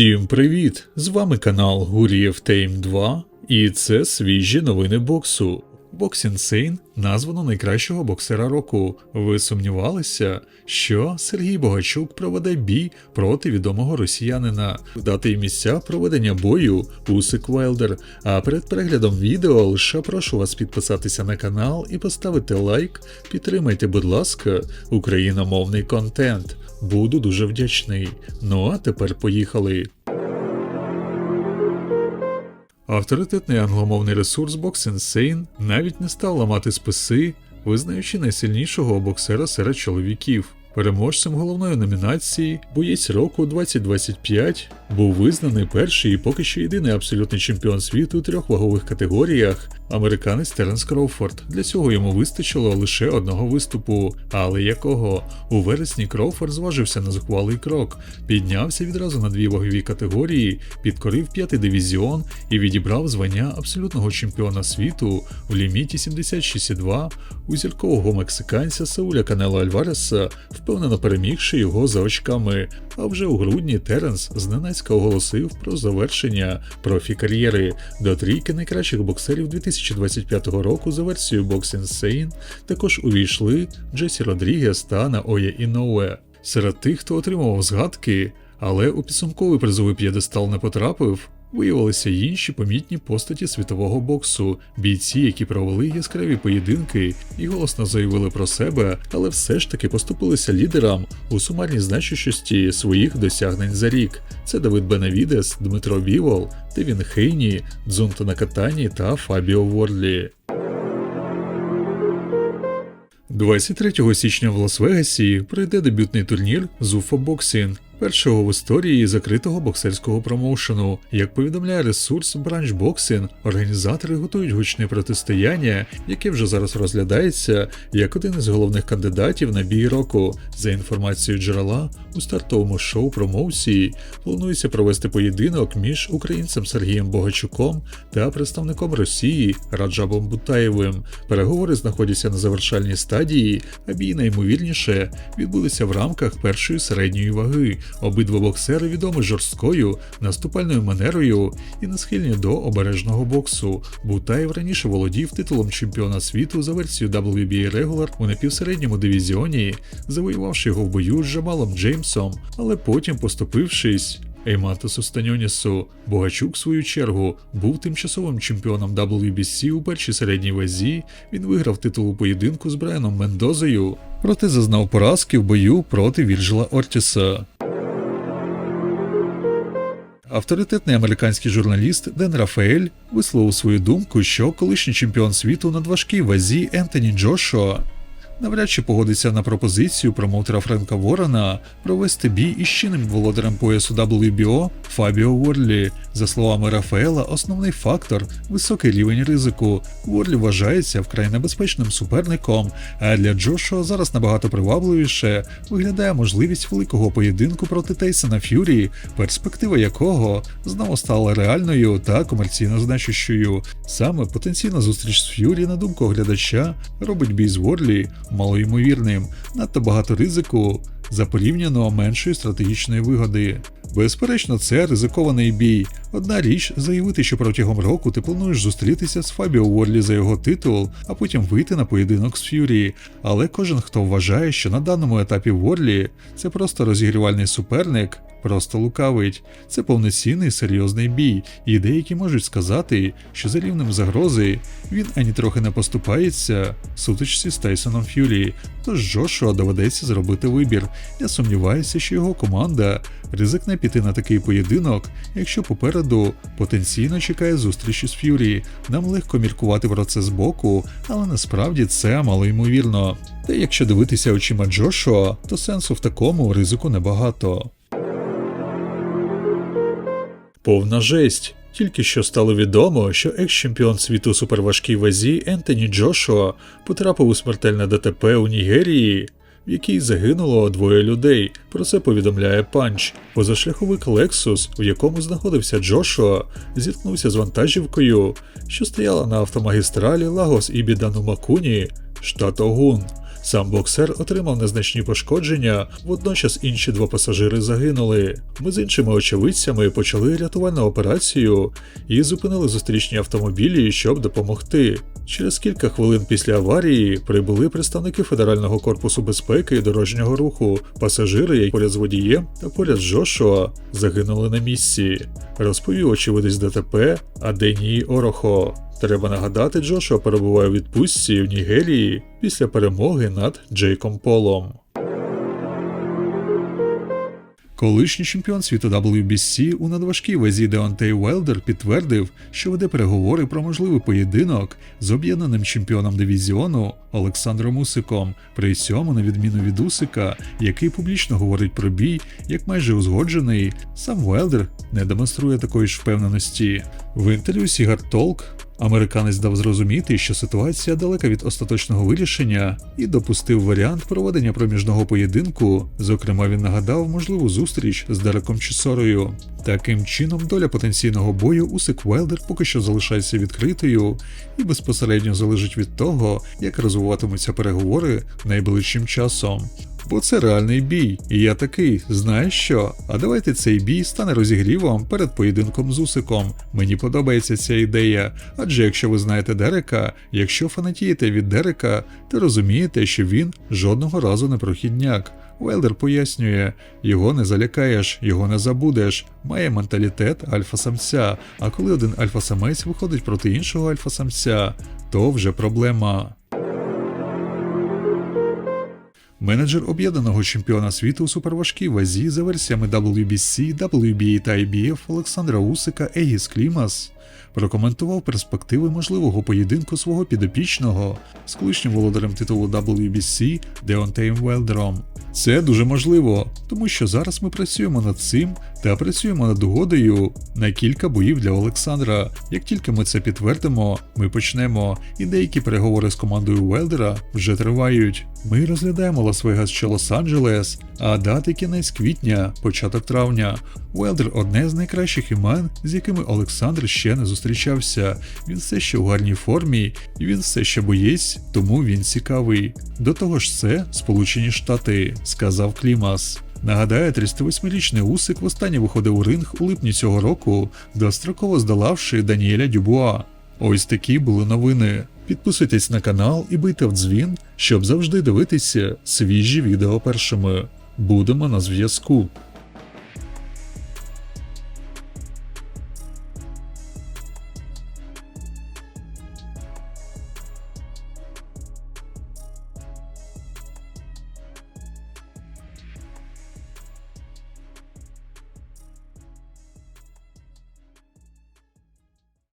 Всім привіт! З вами канал Гурієв Тейм 2 і це свіжі новини боксу. Бокс Інсейн названо найкращого боксера року. Ви сумнівалися, що Сергій Богачук проведе бій проти відомого росіянина, дати і місця проведення бою Усик Вайлдер. А перед переглядом відео лише прошу вас підписатися на канал і поставити лайк. Підтримайте, будь ласка, україномовний контент. Буду дуже вдячний. Ну а тепер поїхали. Авторитетний англомовний ресурс Box Insane навіть не став ламати списи, визнаючи найсильнішого боксера серед чоловіків. Переможцем головної номінації боєць року 2025 був визнаний перший і поки що єдиний абсолютний чемпіон світу у трьох вагових категоріях американець Теренс Кроуфорд. Для цього йому вистачило лише одного виступу, але якого у вересні Кроуфорд зважився на зухвалий крок, піднявся відразу на дві вагові категорії, підкорив п'ятий дивізіон і відібрав звання абсолютного чемпіона світу у ліміті 76,2 у зіркового мексиканця Сауля Канело Альвареса, впевнено перемігши його за очками. А вже у грудні Теренс зненацька оголосив про завершення профі-кар'єри до трійки найкращих боксерів 2025 року за версією Box Insane також увійшли Джесі Родрігес та Наоя Іноуе. Серед тих, хто отримував згадки, але у підсумковий призовий п'єдестал не потрапив, виявилися й інші помітні постаті світового боксу, бійці, які провели яскраві поєдинки і голосно заявили про себе, але все ж таки поступилися лідерам у сумарній значущості своїх досягнень за рік. Це Давид Бенавідес, Дмитро Вівол, Девін Хейні, Дзунто Накатані та Фабіо Вордлі. 23 січня в Лас-Вегасі пройде дебютний турнір Зуфа Боксінг, першого в історії закритого боксерського промоушену. Як повідомляє ресурс Branch Boxing, організатори готують гучне протистояння, яке вже зараз розглядається як один із головних кандидатів на бій року. За інформацією джерела, у стартовому шоу промоусії планується провести поєдинок між українцем Сергієм Богачуком та представником Росії Раджабом Бутаєвим. Переговори знаходяться на завершальній стадії, а бій найімовірніше відбудеться в рамках першої середньої ваги. Обидва боксери відомі жорсткою наступальною манерою і не схильні до обережного боксу. Бутаєв раніше володів титулом чемпіона світу за версією WBA Regular у напівсередньому дивізіоні, завоювавши його в бою з Джамалом Джеймсом, але потім поступившись. Ейматосу Станьонісу Богачук, в свою чергу, був тимчасовим чемпіоном WBC у першій середній вазі. Він виграв титул у поєдинку з Брайаном Мендозою, проте зазнав поразки в бою проти Вірджила Ортіса. Авторитетний американський журналіст Ден Рафаель висловив свою думку, що колишній чемпіон світу на важкій вазі Ентоні Джошуа навряд чи погодиться на пропозицію промоутера Френка Ворона провести бій із чинним володарем поясу WBO Фабіо Ворлі. За словами Рафаела, основний фактор високий рівень ризику. Ворлі вважається вкрай небезпечним суперником, а для Джошуа зараз набагато привабливіше виглядає можливість великого поєдинку проти Тейсона Ф'юрі, перспектива якого знову стала реальною та комерційно значущою. Саме потенційна зустріч з Ф'юрі, на думку глядача, робить бій з Ворлі малоймовірним, надто багато ризику за порівняно меншої стратегічної вигоди. Безперечно, це ризикований бій. Одна річ заявити, що протягом року ти плануєш зустрітися з Фабіо Ворлі за його титул, а потім вийти на поєдинок з Ф'юрі. Але кожен, хто вважає, що на даному етапі Ворлі це просто розігрівальний суперник, просто лукавить. Це повноцінний серйозний бій, і деякі можуть сказати, що за рівнем загрози він ані трохи не поступається сутичці з Тайсоном Ф'юрі. Тож Джошуа доведеться зробити вибір. Я сумніваюся, що його команда ризикне піти на такий поєдинок, якщо попереду потенційно чекає зустрічі з Ф'юрі. Нам легко міркувати про це збоку, але насправді це малоймовірно. Та якщо дивитися очима Джошуа, то сенсу в такому ризику небагато. Повна жесть. Тільки що стало відомо, що екс-чемпіон світу суперважкій вазі Ентоні Джошуа потрапив у смертельне ДТП у Нігерії, в якій загинуло двоє людей. Про це повідомляє Панч. Позашляховик Lexus, в якому знаходився Джошуа, зіткнувся з вантажівкою, що стояла на автомагістралі Лагос Ібідану Макуні, штат Огун. Сам боксер отримав незначні пошкодження, водночас інші два пасажири загинули. Ми з іншими очевидцями почали рятувальну операцію і зупинили зустрічні автомобілі, щоб допомогти. Через кілька хвилин після аварії прибули представники Федерального корпусу безпеки і дорожнього руху. Пасажири, які поряд з водієм та поряд з Джошуа, загинули на місці. Розповів очевидець ДТП Аденії Орохо. Треба нагадати, Джошуа перебуває у відпустці в Нігерії після перемоги над Джейком Полом. Колишній чемпіон світу WBC у надважкій вазі Деонтей Уелдер підтвердив, що веде переговори про можливий поєдинок з об'єднаним чемпіоном дивізіону Олександром Усиком. При цьому, на відміну від Усика, який публічно говорить про бій, як майже узгоджений, сам Уелдер не демонструє такої ж впевненості. В інтерв'ю Сігар Толк Американець дав зрозуміти, що ситуація далека від остаточного вирішення і допустив варіант проведення проміжного поєдинку. Зокрема, він нагадав можливу зустріч з Дереком Чісорою. Таким чином, доля потенційного бою Усик Велдер поки що залишається відкритою і безпосередньо залежить від того, як розвиватимуться переговори найближчим часом. Бо це реальний бій, і я такий, знаєш що? А давайте цей бій стане розігрівом перед поєдинком з Усиком. Мені подобається ця ідея, адже якщо ви знаєте Дерека, якщо фанатієте від Дерека, то розумієте, що він жодного разу не прохідняк. Велдер пояснює, його не залякаєш, його не забудеш, має менталітет альфа-самця, а коли один альфа-самець виходить проти іншого альфа-самця, то вже проблема. Менеджер об'єднаного чемпіона світу у суперважкій вазі за версіями WBC, WBA та IBF Олександра Усика Егіс Клімас прокоментував перспективи можливого поєдинку свого підопічного з колишнім володарем титулу WBC Деонтеєм Велдером. Це дуже можливо, тому що зараз ми працюємо над цим та працюємо над угодою на кілька боїв для Олександра. Як тільки ми це підтвердимо, ми почнемо, і деякі переговори з командою Велдера вже тривають. Ми розглядаємо Лас-Вегас чи Лос-Анджелес, а дати кінець квітня, початок травня. Велдер одне з найкращих імен, з якими Олександр ще не зустрічався. Він все ще у гарній формі, і він все ще боєць, тому він цікавий. До того ж, це Сполучені Штати, сказав Клімас. Нагадаю, 38-річний Усик востаннє виходив у ринг у липні цього року, достроково здолавши Даніеля Дюбуа. Ось такі були новини. Підписуйтесь на канал і бийте в дзвін, щоб завжди дивитися свіжі відео першими. Будемо на зв'язку.